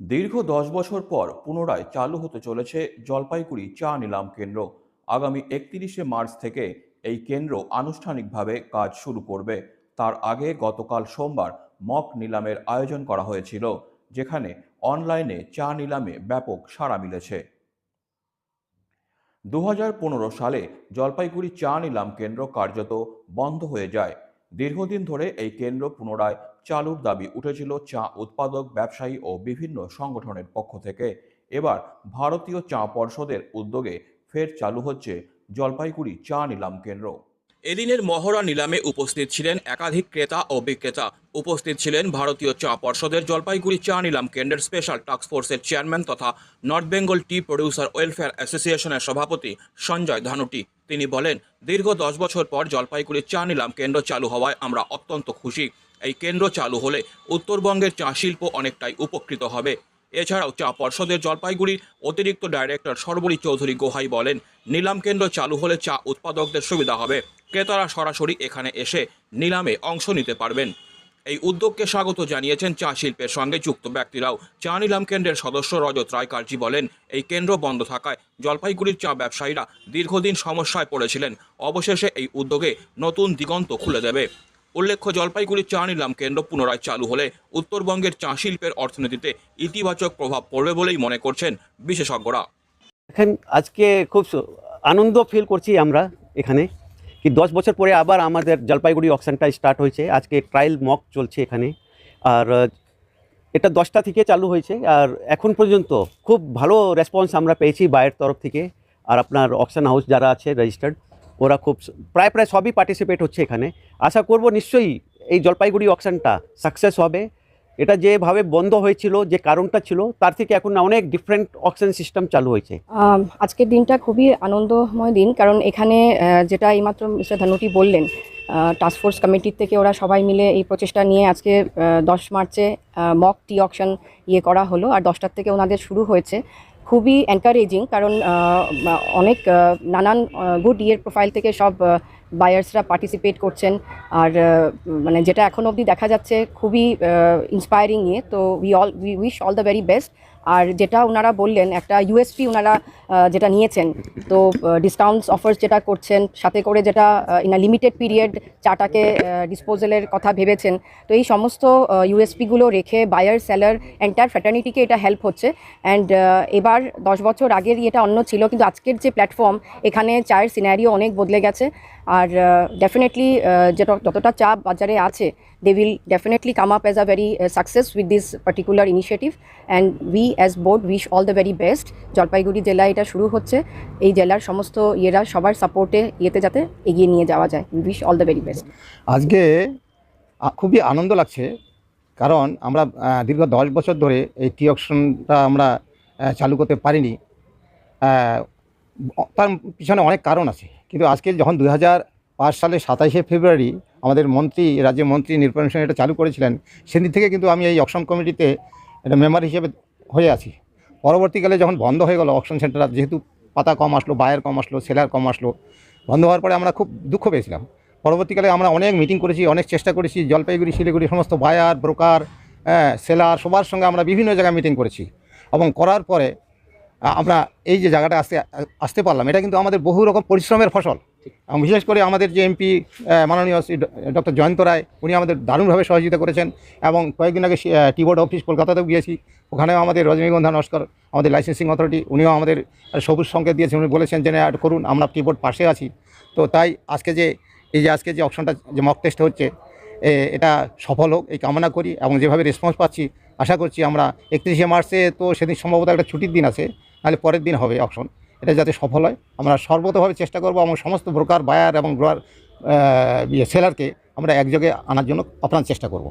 দীর্ঘ দশ বছর পর পুনরায় চালু হতে চলেছে জলপাইগুড়ি চা নিলাম কেন্দ্র। আগামী একত্রিশে মার্চ থেকে এই কেন্দ্র আনুষ্ঠানিকভাবে কাজ শুরু করবে। তার আগে গতকাল সোমবার মক নিলামের আয়োজন করা হয়েছিল, যেখানে অনলাইনে চা নিলামে ব্যাপক সাড়া মিলেছে। দু হাজার পনেরো সালে জলপাইগুড়ি চা নিলাম কেন্দ্র কার্যত বন্ধ হয়ে যায়। দীর্ঘদিন ধরে এই কেন্দ্র পুনরায় চালুর দাবি উঠেছিল চা উৎপাদক, ব্যবসায়ী ও বিভিন্ন সংগঠনের পক্ষ থেকে। এবার ভারতীয় চা পর্ষদের উদ্যোগে ফের চালু হচ্ছে জলপাইগুড়ি চা নিলাম কেন্দ্র। এদিনের মহড়া নিলামে উপস্থিত ছিলেন একাধিক ক্রেতা ও বিক্রেতা। উপস্থিত ছিলেন ভারতীয় চা পর্ষদের জলপাইগুড়ি চা নিলাম কেন্দ্রের স্পেশাল টাস্ক ফোর্সের চেয়ারম্যান তথা north Bengal tea producer welfare অ্যাসোসিয়েশনের সভাপতি সঞ্জয় ধানুটি। তিনি বলেন, দীর্ঘ দশ বছর পর জলপাইগুড়ি চা নিলাম কেন্দ্র চালু হওয়ায় আমরা অত্যন্ত খুশি। এই কেন্দ্র চালু হলে উত্তরবঙ্গের চা শিল্প অনেকটাই উপকৃত হবে। এছাড়াও চা পর্ষদের জলপাইগুড়ির অতিরিক্ত ডাইরেক্টর সর্বরী চৌধুরী গোহাই বলেন, নিলাম কেন্দ্র চালু হলে চা উৎপাদকদের সুবিধা হবে। ক্রেতারা সরাসরি এখানে এসে নিলামে অংশ নিতে পারবেন। এই উদ্যোগকে স্বাগত জানিয়েছেন চা শিল্পের সঙ্গে যুক্ত ব্যক্তিরাও। চা নিলাম কেন্দ্রের সদস্য রজত রায় কার্জি বলেন, এই কেন্দ্র বন্ধ থাকায় জলপাইগুড়ির চা ব্যবসায়ীরা দীর্ঘদিন সমস্যায় পড়েছিলেন। অবশেষে এই উদ্যোগে নতুন দিগন্ত খুলে দেবে। উল্লেখ্য, জলপাইগুড়ির চা নিলাম কেন্দ্র পুনরায় চালু হলে উত্তরবঙ্গের চা শিল্পের অর্থনীতিতে ইতিবাচক প্রভাব পড়বে বলেই মনে করছেন বিশেষজ্ঞরা। এখন আজকে খুব আনন্দ ফিল করছি আমরা এখানে। কি দশ বছর পরে আবার আমাদের জলপাইগুড়ি অকশনটা স্টার্ট হয়েছে। আজকে ট্রায়াল মক চলছে এখানে। আর এটা দশটা থেকে চালু হয়েছে। আর এখন পর্যন্ত খুব ভালো রেসপন্স আমরা পেয়েছি বাইরের তরফ থেকে। আর আপনার অকশন হাউস যারা আছে রেজিস্টার্ড ওরা খুব প্রায় প্রায় সবই পার্টিসিপেট হচ্ছে এখানে। আশা করব নিশ্চয়ই এই জলপাইগুড়ি অকশনটা সাকসেস হবে। এটা যেভাবে বন্ধ হয়েছিল, যে কারণটা ছিল, তার থেকে এখন অনেক ডিফারেন্ট অকশন সিস্টেম চালু হয়েছে। আজকের দিনটা খুবই আনন্দময় দিন, কারণ এখানে যেটা এইমাত্র মিস্টার ধানুটি বললেন টাস্কফোর্স কমিটির থেকে ওরা সবাই মিলে এই প্রচেষ্টা নিয়ে আজকে দশ মার্চে মক টি অকশন ইয়ে করা হলো, আর দশটার থেকে ওনাদের শুরু হয়েছে। খুবই এনকারেজিং কারণ অনেক নানান গুড ইয়ের প্রোফাইল থেকে সব বায়ার্সরা পার্টিসিপেট করছেন। আর মানে যেটা এখন অবধি দেখা যাচ্ছে, খুবই ইন্সপায়ারিং ইয়ে। তো we all we wish all the very best আর যেটা ওনারা বললেন, একটা ইউএসপি ওনারা যেটা নিয়েছেন, তো ডিসকাউন্টস অফার্স যেটা করছেন, সাথে করে যেটা ইন আ লিমিটেড পিরিয়ড চাটাকে ডিসপোজালের কথা ভেবেছেন। তো এই সমস্ত ইউএসপিগুলো রেখে বায়ার সেলার এন্টার ফ্যাটার্নিটিকে এটা হেল্প হচ্ছে। অ্যান্ড এবার দশ বছর আগের ইয়েটা অন্য ছিল, কিন্তু আজকের যে প্ল্যাটফর্ম এখানে চায়ের সিনারিও অনেক বদলে গেছে। আর ডেফিনেটলি যেটা যতটা চা বাজারে আছে they will definitely come up as a very success with this particular initiative and we as board wish all the very best Jalpaiguri জেলায় এটা শুরু হচ্ছে। এই জেলার সমস্ত ইয়েরা সবার সাপোর্টে ইয়েতে যাতে এগিয়ে নিয়ে যাওয়া যায়। Wish all the very best আজকে খুবই আনন্দ লাগছে। কারণ আমরা দীর্ঘ দশ বছর ধরে এই টি অকশনটা আমরা চালু করতে পারিনি। তার পিছনে অনেক কারণ আছে। কিন্তু আজকে যখন হাজার পাঁচ সালে সাতাশে ফেব্রুয়ারি আমাদের মন্ত্রী, রাজ্যের মন্ত্রী নির্বাচন সেন এটা চালু করেছিলেন, সেদিন থেকে কিন্তু আমি এই অকশন কমিটিতে একটা মেম্বার হিসেবে হয়ে আছি। পরবর্তীকালে যখন বন্ধ হয়ে গেল অকশন সেন্টার, যেহেতু পাতা কম আসলো, বায়ার কম আসলো, সেলার কম আসলো, বন্ধ হওয়ার পরে আমরা খুব দুঃখ পেয়েছিলাম। পরবর্তীকালে আমরা অনেক মিটিং করেছি, অনেক চেষ্টা করেছি, জলপাইগুড়ি, শিলিগুড়ি, সমস্ত বায়ার, ব্রোকার হ্যাঁ সেলার, সবার সঙ্গে আমরা বিভিন্ন জায়গায় মিটিং করেছি। এবং করার পরে আমরা এই যে জায়গাটা আসতে আসতে পারলাম এটা কিন্তু আমাদের বহু রকম পরিশ্রমের ফসল। এবং বিশেষ করে আমাদের যে এমপি মাননীয় শ্রী ডক্টর জয়ন্ত রায় উনি আমাদের দারুণভাবে সহযোগিতা করেছেন এবং কয়েকদিন আগে টিবোর্ড অফিস কলকাতাতেও গিয়েছি। ওখানেও আমাদের রজনীগন্ধা নস্কর আমাদের লাইসেন্সিং অথরিটি উনিও আমাদের সবুজ সংকেত দিয়েছেন। উনি বলেছেন যে না, এটা করুন আমরা টিবোর্ড পাশে আছি। তো তাই আজকে যে এই যে আজকে যে অপশনটা যে মক টেস্ট হচ্ছে এ- এটা সফল হোক এই কামনা করি এবং যেভাবে রেসপন্স পাচ্ছি আশা করছি আমরা একত্রিশে মার্চে তো সেদিন সম্ভবত একটা ছুটির দিন আছে। নাহলে পরের দিন হবে অপশন এটা যাতে সফল হয়, আমরা সর্বতভাবে চেষ্টা করব আমার সমস্ত ব্রোকার বায়ার এবং গ্রোয়ার ইয়ে সেলারকে আমরা একযোগে আনার জন্য আপনার চেষ্টা করব।